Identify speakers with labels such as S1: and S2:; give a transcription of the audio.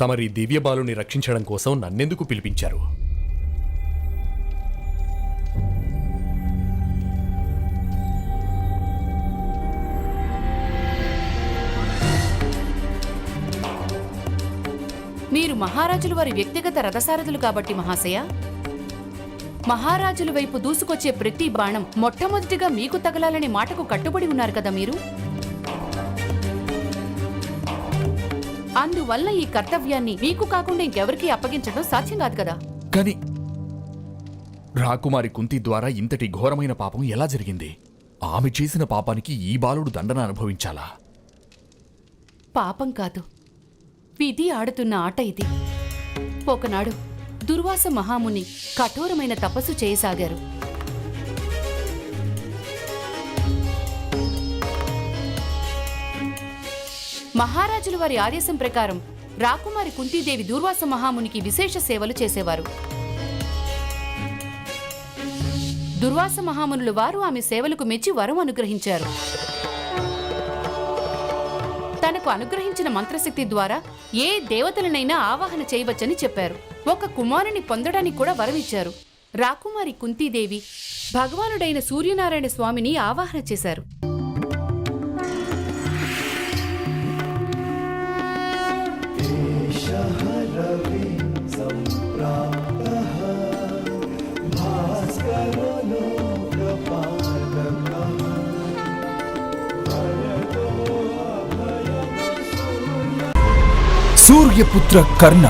S1: తమరి దివ్యబాలుని రక్షించడం కోసం నన్నెందుకు పిలిపించారు?
S2: మీరు మహారాజులు వారి వ్యక్తిగత రథసారథులు కాబట్టి మహాశయ. మహారాజుల వైపు దూసుకొచ్చే ప్రతి బాణం మొట్టమొదటిగా మీకు తగలాలనే మాటకు కట్టుబడి ఉన్నారు కదా మీరు? అందువల్ల ఈ కర్తవ్యాన్ని మీకు కాకుండా ఇంకెవరికీ అప్పగించడం సాధ్యం కాదు కదా?
S3: కాని రాకుమారి కుంతి ద్వారా ఇంతటి ఘోరమైన పాపం ఎలా జరిగింది? ఆమె చేసిన పాపానికి ఈ బాలుడు దండన అనుభవించాలా?
S2: పాపం కాదు. విధి ఆడుతున్న ఆట ఇది. ఒకనాడు దుర్వాస మహాముని కఠోరమైన తపస్సు చేయసాగారు. మహారాజుల వారి ఆదేశం ప్రకారం రాకుమారి కుంతీదేవి దూర్వాస మహామునికి విశేష సేవలు చేసేవారు. దుర్వాస మహామునులు వారు ఆమె సేవలకు మెచ్చి వరం అనుగ్రహించారు. తనకు అనుగ్రహించిన మంత్రశక్తి ద్వారా ఏ దేవతలనైనా ఆవాహన చేయవచ్చని చెప్పారు. ఒక కుమారుని పొందడానికి కూడా వరమిచ్చారు రాకుమారి కుంతీదేవి భగవానుడైన సూర్యనారాయణ స్వామిని ఆవాహన చేశారు.
S4: ಸೂರ್ಯಪುತ್ರ ಕರ್ಣ.